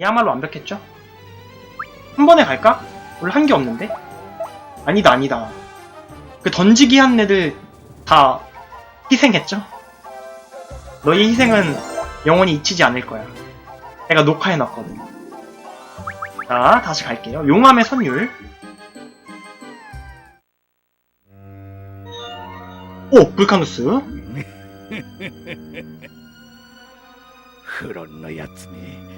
야말로 완벽했죠? 한 번에 갈까? 원래 한 게 없는데? 아니다, 아니다. 그 던지기 한 애들 다 희생했죠? 너의 희생은 영원히 잊히지 않을 거야. 내가 녹화해놨거든. 자, 다시 갈게요. 용암의 선율. 오! 불카누스. フロンのやつめ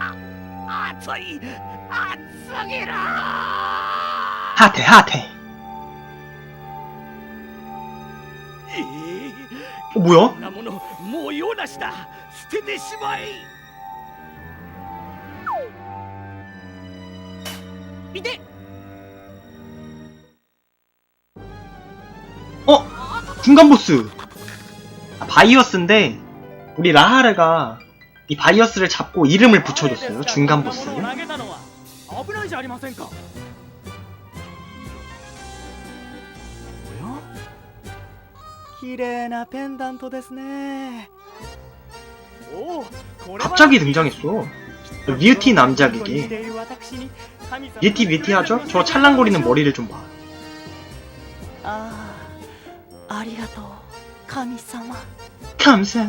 아, 아, 저희 안성이라! 하태 하태. 어, 뭐야? 나무노 모요나시다. 스테데시마이! 이대! 어? 중간 보스. 아, 바이어스인데 우리 라하르가 이 바이어스를 잡고 이름을 붙여줬어요. 중간 보스. 갑자기 등장했어. 뮤티 남작이게. 뮤티 뮤티하죠? 저 찰랑거리는 머리를 좀 봐. 아, 아리가토, 감사마. 감사.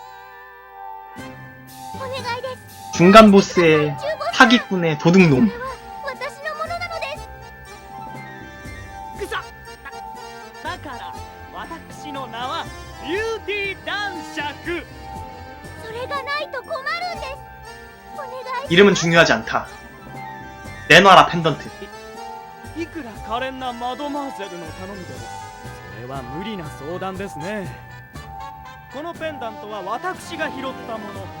중간 보스의 사기꾼의 도둑놈. 이름은 중요하지 않다. 내놔라 펜던트. いくら可憐なマドマーゼルの頼みでもそれは無理な相談ですねこのペンダントは私が拾ったもの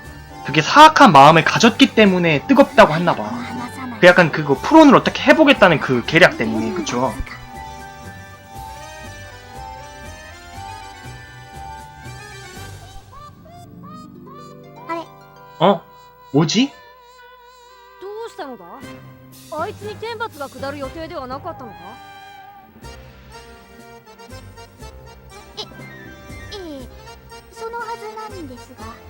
그게 사악한 마음을 가졌기 때문에 뜨겁다고 했나봐. 離さない 그 약간 그거 프론을 어떻게 해보겠다는 그 계략 때문에 그쵸? あれ 어? 뭐지? どうしたのだあいつに天罰が下る予定ではなかったのかえええそのはずなんですがお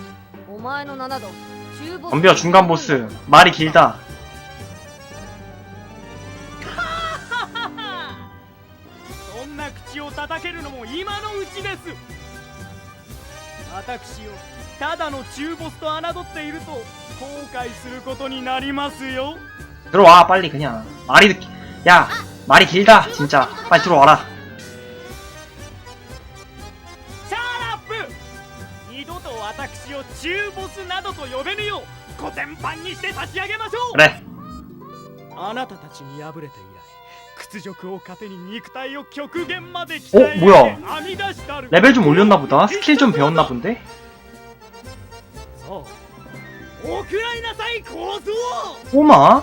덤벼 중간 보스. 말이 길다. 들어와 빨리 그냥. 말이 야 말이 길다 진짜. 빨리 들어와라. を中ボスなどと呼べぬようコテンパンにして差し上げましょう 그래 あなたたちに敗れて以来屈辱を糧に肉体を極限まで 어 鍛え上げ 뭐야 編み出したる 레벨 좀 올렸나 보다 스킬 좀 배웠나 본데 そうおくらいなさい小僧 꼬마?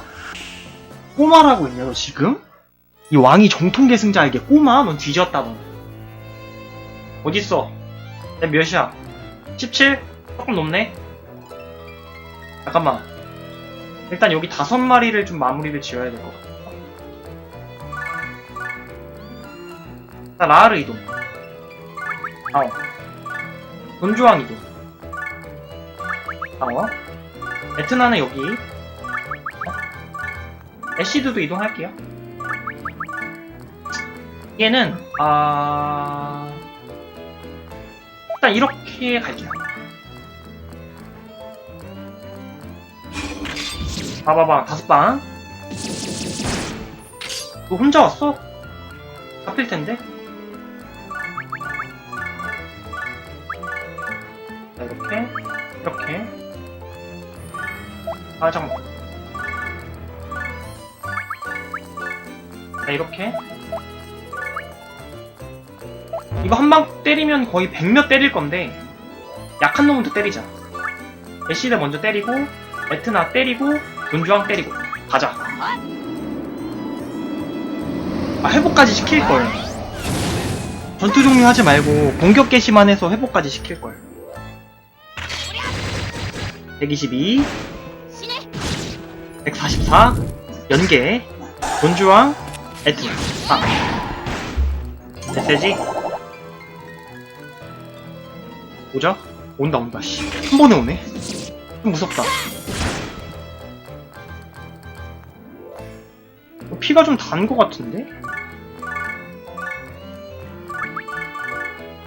꼬마라고 있냐 너 지금? 이 왕이 정통 계승자에게 꼬마? 넌 뒤졌다 넌 어딨어 내 몇이야? 17? 조금 높네? 잠깐만. 일단 여기 다섯 마리를 좀 마무리를 지어야 될 것 같아. 자 라르 이동. 방어 돈주왕 이동. 방어 에트나는 여기. 애쉬드도 이동할게요. 얘는 아 일단 이렇게 갈게요. 봐봐봐 다섯 방. 너 혼자 왔어? 잡힐 텐데. 자 이렇게 이렇게. 아 잠깐. 자 이렇게 이거 한 방 때리면 거의 100몇 때릴 건데 약한 놈부터 때리자 애쉬드 먼저 때리고 에트나 때리고 돈주왕 때리고 가자. 아 회복까지 시킬걸. 전투 종류 하지 말고 공격 개시만 해서 회복까지 시킬걸. 122 144 연계 돈주왕 에트나 아. 메시지? 오자? 온다 온다 씨 한 번에 오네? 좀 무섭다 피가 좀 단 것 같은데?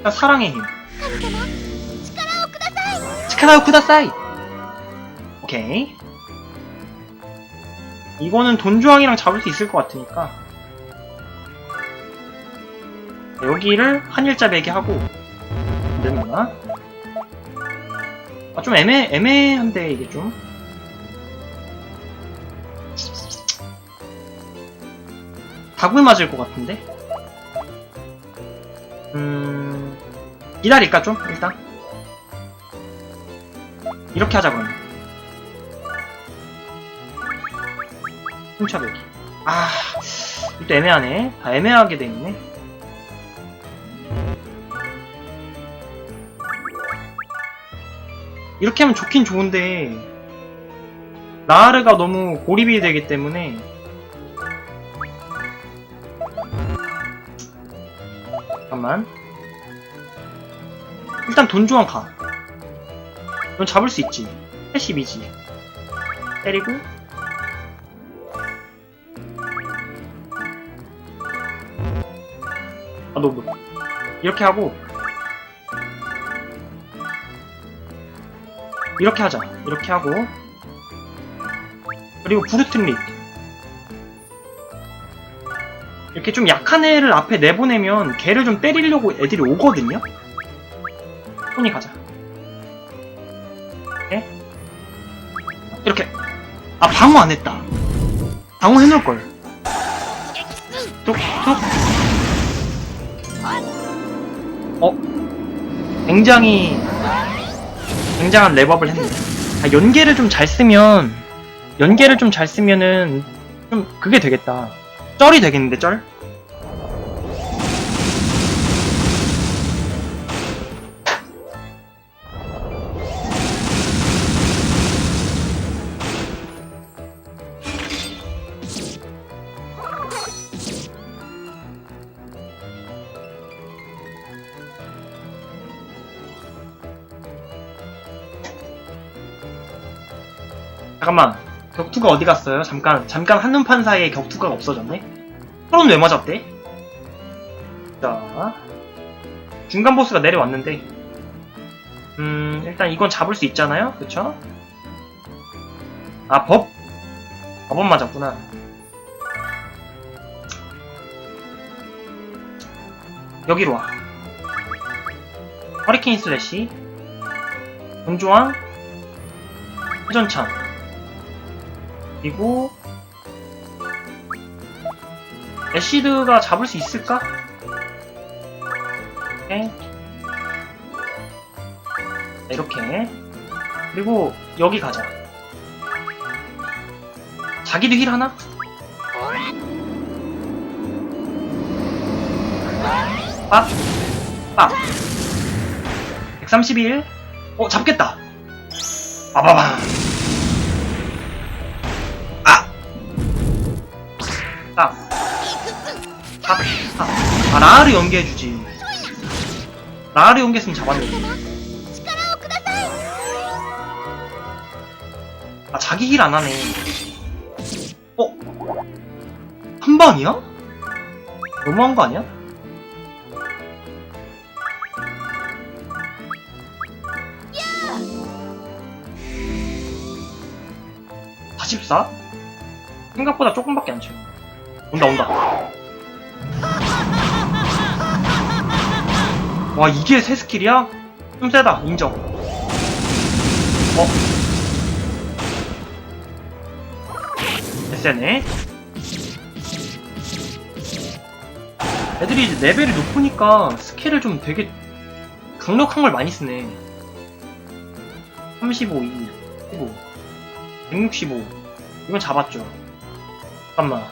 나 사랑의 힘. 치카라오 쿠다사이! 오케이. 이거는 돈주왕이랑 잡을 수 있을 것 같으니까. 여기를 한일자 베개 하고. 안 되는구나. 아, 좀 애매, 애매한데, 이게 좀. 다굴 맞을 것 같은데? 음 기다릴까 좀 일단? 이렇게 하자 그러면. 훔쳐배기. 아 이것도 애매하네. 다 애매하게 돼있네. 이렇게 하면 좋긴 좋은데 나르가 너무 고립이 되기 때문에 잠깐만. 일단 돈주왕 가. 넌 잡을 수 있지. 82지. 때리고. 아 너무 높 이렇게 하고. 이렇게 하자. 이렇게 하고. 그리고 부르트립 이렇게 좀 약한 애를 앞에 내보내면 걔를 좀 때리려고 애들이 오거든요? 손이 가자. 이렇게 이렇게. 아 방어 안 했다. 방어 해놓을 걸. 툭툭. 어? 굉장히 굉장한 랩업을 했네. 아, 연계를 좀 잘 쓰면 연계를 좀 잘 쓰면은 좀 그게 되겠다. 쩔이 되겠는데 쩔? 잠깐만. 격투가 어디 갔어요? 잠깐, 잠깐 한눈판 사이에 격투가 없어졌네? 서론 왜 맞았대? 자. 중간 보스가 내려왔는데. 음, 일단 이건 잡을 수 있잖아요? 그쵸? 아, 법. 법원 맞았구나. 여기로 와. 허리케인 슬래시. 건조왕. 회전창. 그리고 애시드가 잡을 수 있을까? 이렇게 이렇게 그리고 여기 가자 자기도 힐 하나? 빡! 빡! 131 어 잡겠다 빠바방 아, 아, 라하를 연계해주지. 라하를 연계했으면 잡았는데. 아, 자기 힐 안 하네. 어? 한 방이야? 너무한 거 아니야? 44? 생각보다 조금밖에 안 쳐요. 온다, 온다. 와 이게 새 스킬이야? 좀 세다 인정. 어? 세네. 애들이 이제 레벨이 높으니까 스킬을 좀 되게 강력한 걸 많이 쓰네. 35, 2, 15 165 이건 잡았죠. 잠깐만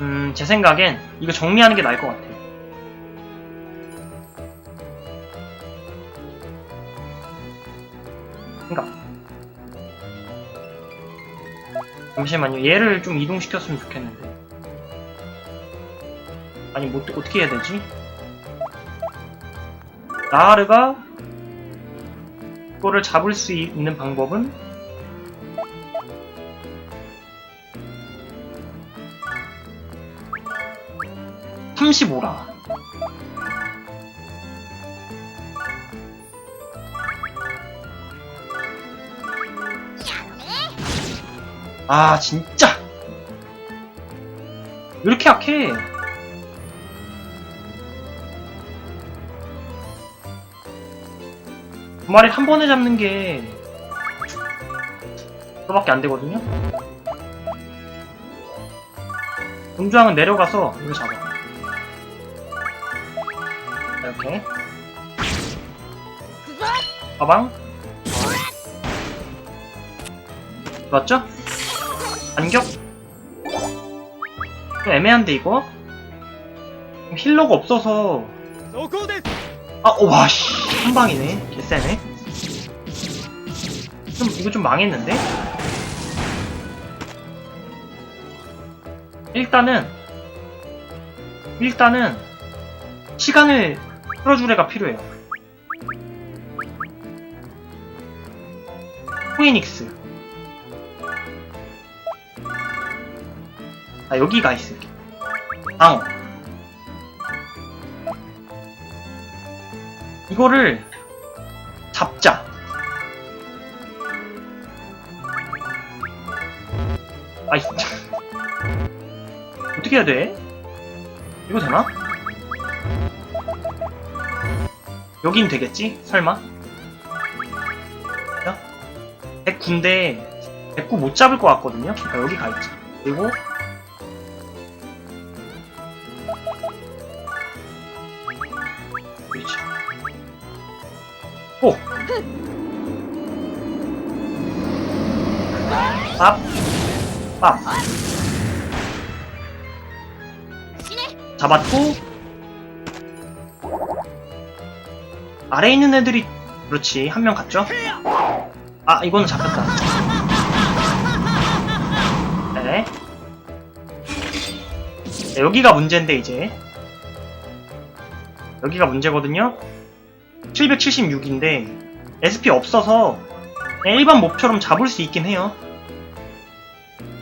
음, 제 생각엔 이거 정리하는 게 나을 것 같아. 생각. 잠시만요. 얘를 좀 이동시켰으면 좋겠는데. 아니, 뭐, 어떻게 해야 되지? 나하르가 그거를 잡을 수 있는 방법은 35라. 아, 진짜! 왜 이렇게 약해? 두 마리 한 번에 잡는 게, 그거밖에 안 되거든요? 공주왕은 내려가서 이거 잡아. 오케이. 가방. 맞죠? 안경? 좀 애매한데 이거? 힐러가 없어서 아, 오, 와, 씨. 한 방이네. 개쎄네. 좀, 이거 좀 망했는데? 일단은, 일단은, 시간을 끌어줄 애가 필요해요. 포이닉스. 아, 여기가 있을게. 방어. 이거를 잡자. 아이, 참. 어떻게 해야 돼? 이거 되나? 여긴 되겠지? 설마? 자, 109인데 109못 잡을 것 같거든요? 그러니까 여기 가 있자. 그리고 그렇지. 오! 밥! 밥! 잡았고 아래에 있는 애들이 그렇지 한 명 갔죠? 아 이거는 잡혔다 네. 네 여기가 문제인데 이제 여기가 문제거든요. 776인데 SP 없어서 일반 몹처럼 잡을 수 있긴 해요.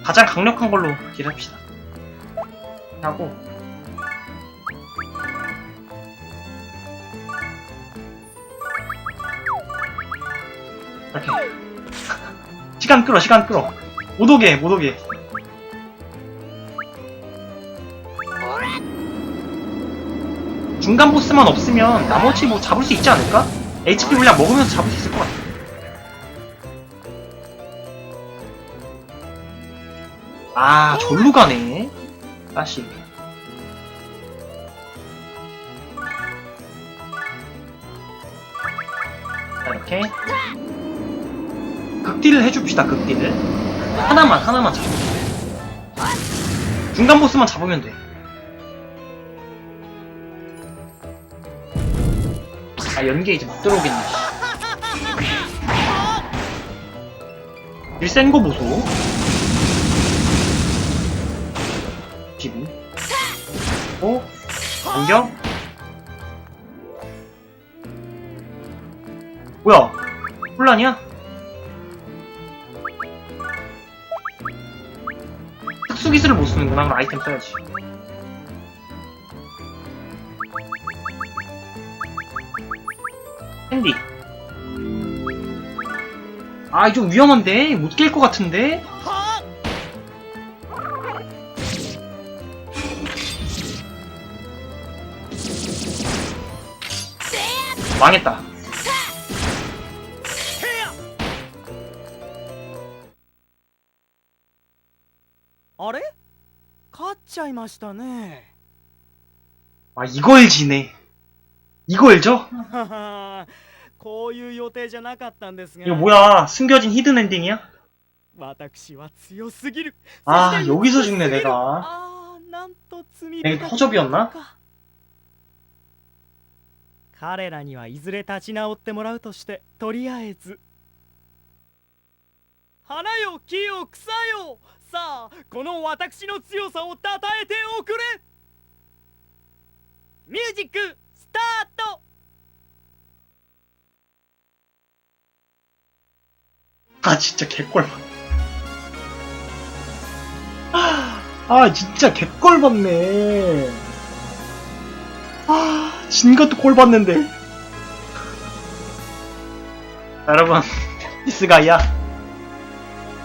가장 강력한 걸로 딜합시다. 하고 이렇게 시간 끌어 시간 끌어. 못 오게 못 오게. 중간 보스만 없으면 나머지 뭐 잡을 수 있지 않을까? HP 물량 먹으면서 잡을 수 있을 것 같아. 아 절로 가네. 다시. 자, 이렇게 극딜을 해줍시다 극딜을 하나만 하나만 잡으면 돼 중간 보스만 잡으면 돼 아, 연계 이제 못 들어오겠네. 일센거 보소. 12. 오, 반격. 뭐야? 혼란이야? 수기술을 못 쓰는구나. 그럼 아이템 써야지. 핸디. 아, 이거 좀 위험한데? 못 깰 것 같은데? 망했다. ちゃいましたね 아, 이걸 지네. 이걸 져? こういう予定じゃなかったんですが 이거 뭐야? 숨겨진 히든 엔딩이야? 私は強すぎる 아, そして 여기서 美しすぎ 죽네, る 내가. あーなんと罪 내가 深き 허접이었나? 彼らにはいずれ立ち直ってもらうとしてとりあえず花よ木よ草よ さあこの私の強さをたたえておくれミュージックスタート 아, 진짜 개꿀. 아, 진짜 개꿀 받네. 아, 진 것도 꼴 받는데. 자, 여러분, 디스가이야.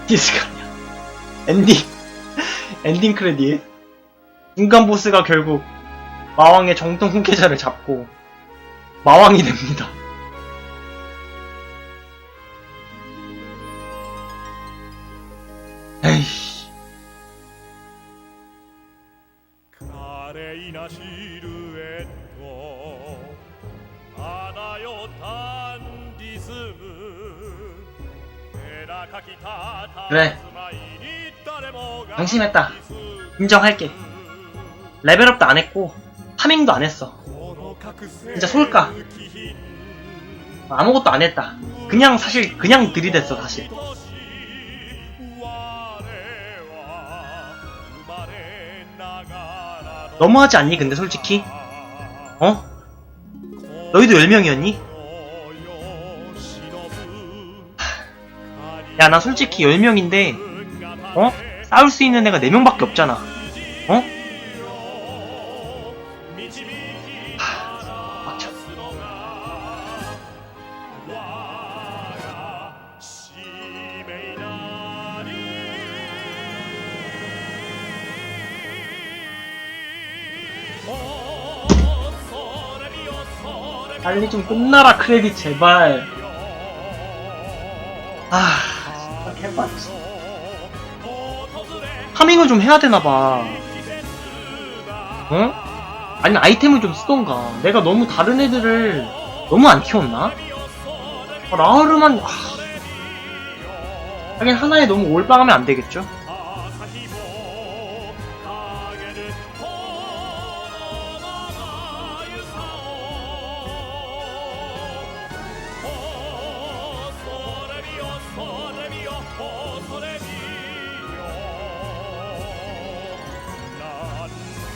디스가이야. 엔딩. 엔딩 크레딧. 중간 보스가 결국 마왕의 정통 후계자를 잡고 마왕이 됩니다. 방심했다. 인정할게. 레벨업도 안 했고 파밍도 안 했어. 진짜 솔까? 아무것도 안 했다. 그냥 사실 그냥 들이댔어 사실. 너무하지 않니 근데 솔직히? 어? 너희도 10명이었니? 야 나 솔직히 10명인데 어? 싸울 수 있는 애가 4명밖에 없잖아. 어? 빡쳐. 빨리 좀 끝나라 크레딧 제발. 아, 진짜 개빡치. 파밍을 좀 해야 되나봐. 어? 아니 아이템을 좀 쓰던가. 내가 너무 다른 애들을 너무 안 키웠나? 아, 라우르만 아. 하긴 하나에 너무 올빵하면 안 되겠죠?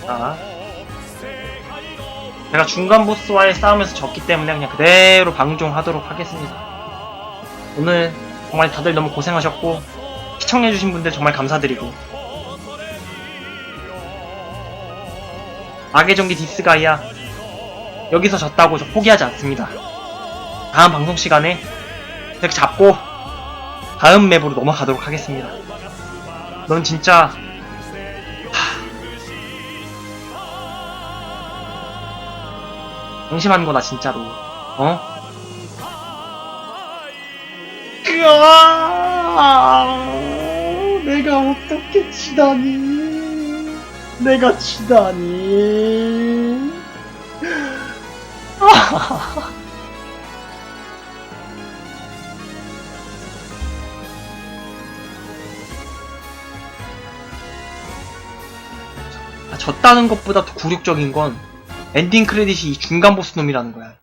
자, 제가 중간 보스와의 싸움에서 졌기 때문에 그냥 그대로 방종하도록 하겠습니다. 오늘 정말 다들 너무 고생하셨고 시청해주신 분들 정말 감사드리고 악의 전기 디스가이아 여기서 졌다고 저 포기하지 않습니다. 다음 방송 시간에 이렇게 잡고 다음 맵으로 넘어가도록 하겠습니다. 넌 진짜 방심하는 거다 진짜로. 어? 으아! 내가 어떻게 치다니? 내가 치다니? 아, 졌다는 것보다 더 굴욕적인 건 엔딩 크레딧이 이 중간 보스 놈이라는 거야.